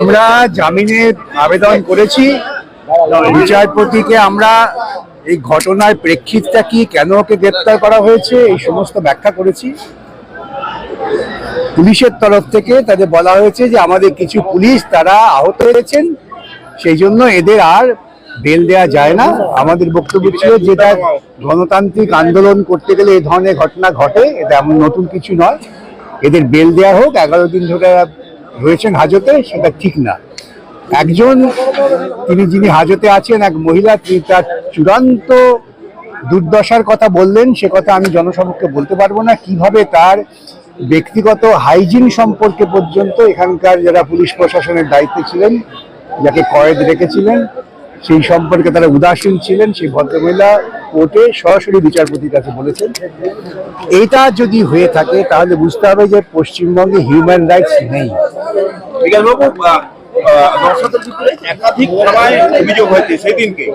আমরা জামিনের আবেদন করেছি। বিচারপতিকে আমরা এই ঘটনার প্রেক্ষিতটা কি, কেন ওকে গ্রেপ্তার করা হয়েছে, এই সমস্ত ব্যাখ্যা করেছি। পুলিশের তরফ থেকে তাদের বলা হয়েছে যে আমাদের কিছু পুলিশ তারা আহত হয়েছেন, সেই জন্য এদের আর বেল দেওয়া যায় না। আমাদের বক্তব্য ছিল যেটা গণতান্ত্রিক আন্দোলন করতে গেলে এই ধরনের ঘটনা ঘটে, এটা এমন নতুন কিছু নয়। এদের বেল দেওয়া হোক, এগারো দিন ধরে রয়েছেন হাজতে, সেটা ঠিক না। একজন, তিনি যিনি হাজতে আছেন, এক মহিলা, তিনি তার চূড়ান্ত দুর্দশার কথা বললেন, সে কথা আমি জনসমক্ষে বলতে পারব না। কীভাবে তার ব্যক্তিগত হাইজিন সম্পর্কে পর্যন্ত এখানকার যারা পুলিশ প্রশাসনের দায়িত্বে ছিলেন, যাকে কয়েদ রেখেছিলেন সেই সম্পর্কে তারা উদাসীন ছিলেন সেই ভদ্রমহিলা কোর্টে সরাসরি বিচারপতির কাছে বলেছেন এটা যদি হয়ে থাকে তাহলে বুঝতে হবে যে পশ্চিমবঙ্গে হিউম্যান রাইটস নেই। বিকাশবাবু দর্শকের ভিতরে একাধিক থানায় অভিযোগ হয়েছে সেদিনকে।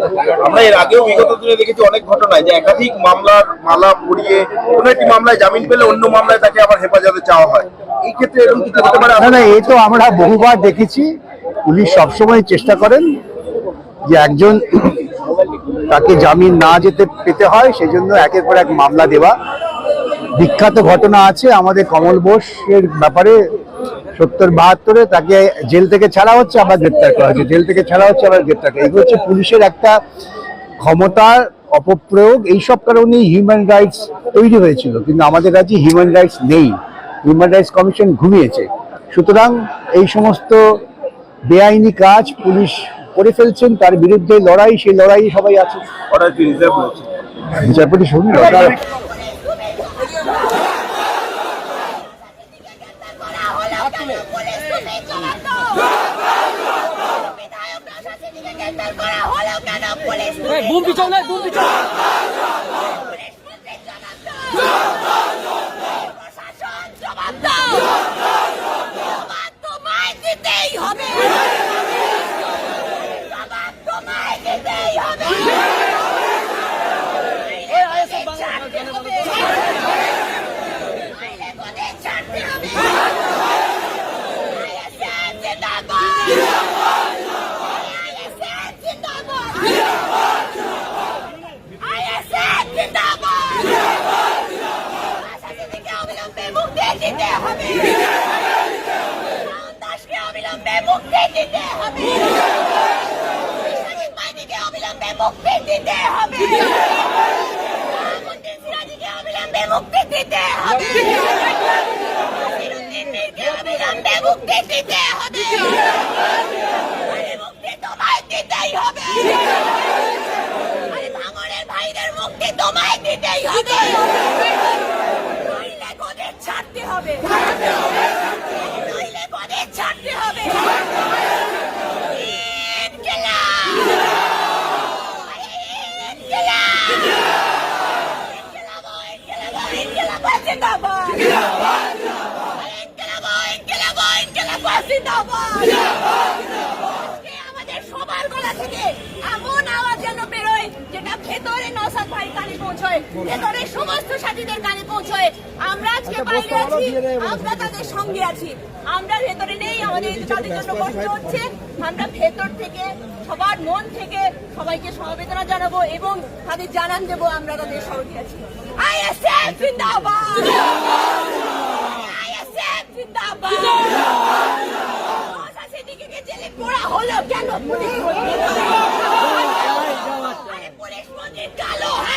আমরা এর আগেও বিগত দিনে দেখেছি অনেক ঘটনায় যে একাধিক মামলার মালা পড়িয়ে কোনো একটি মামলায় জামিন পেলে অন্য মামলায় তাকে আবার হেফাজতে চাওয়া হয়। এই ক্ষেত্রে এরকম কিছু হতে পারে? না না এই তো আমরা বহুবার দেখেছি। পুলিশ সবসময় চেষ্টা করেন যে একজন তাকে জামিন না যেতে পেতে হয় সেই জন্য একের পর এক মামলা দেওয়া। বিখ্যাত ঘটনা আছে আমাদের কমল বোসের ব্যাপারে, সত্তর বাহাত্তরে তাকে জেল থেকে ছাড়া হচ্ছে, আবার গ্রেপ্তার করা হচ্ছে জেল থেকে ছাড়া হচ্ছে, আবার গ্রেপ্তার করা এগুলো হচ্ছে পুলিশের একটা ক্ষমতার অপপ্রয়োগ। এইসব কারণেই হিউম্যান রাইটস তৈরি হয়েছিল, কিন্তু আমাদের কাছে হিউম্যান রাইটস নেই। হিউম্যান রাইটস কমিশন ঘুমিয়েছে। সুতরাং এই সমস্ত বেআইনি কাজ পুলিশ করে ফেলছেন তার বিরুদ্ধে লড়াই সেই লড়াই সবাই আছে। বিচারপতি শুনুন করা হলো কেন পুলিশ তুমি জবাব দাও বিধায়ক প্রশাসনীকে গ্রেফতার করা হলো কেন পুলিশ তুমি বুম পিছনে বুম পিছনে জবাব দাও জবাব দাও। জবাব তোমায় দিতেই হবে জবাব তোমায় দিতেই হবে ছাড়তে হবে নইলে তোদের ছাড়তে হবে ISF জিন্দাবাদ ISF জিন্দাবাদ ISF জিন্দাবাদ আশাসীকে অবিলম্বে মুক্তি দিতে হবে। দাসকে অবিলম্বে মুক্তি দিতে হবে। মাইতিকে অবিলম্বে মুক্তি দিতে হবে। অবিলম্বে মুক্তি দিতে হবে। অবিলম্বে মুক্তি দিতে হবে। মুক্তি তোমায় দিতেই হবে। ভাঙনের ভাইদের মুক্তি তোমায় দিতেই হবে। হবে নইলে গোদের ছাড়তে হবে জিন্দাবাদ! ইনকিলাব, ইনকিলাব, ইনকিলাব জিন্দাবাদ! আজকে আমাদের সবার গলা থেকে এমন আওয়াজ যেন বেরোয় যেটা ভেতরে নসাদ ভাই কানে পৌঁছয় ভেতরে সমস্ত সাথীদের কানে পৌঁছয়। আমরা আজকে বাইরে আছি আমরা তাদের সঙ্গে আছি। আমরা ভেতরে নেই আমাদের তাদের জন্য কষ্ট হচ্ছে। আমরা ভেতর থেকে সবার মন থেকে সবাইকে সমবেদনা জানাব এবং তাদের জানান দেবো আমরা তাদের সঙ্গে আছি। আইএসএফ জিন্দাবাদ! আইএসএফ জিন্দাবাদ! জেলে পোড়া হলো কেন? পুলিশ মন্ত্রীর কালো হাত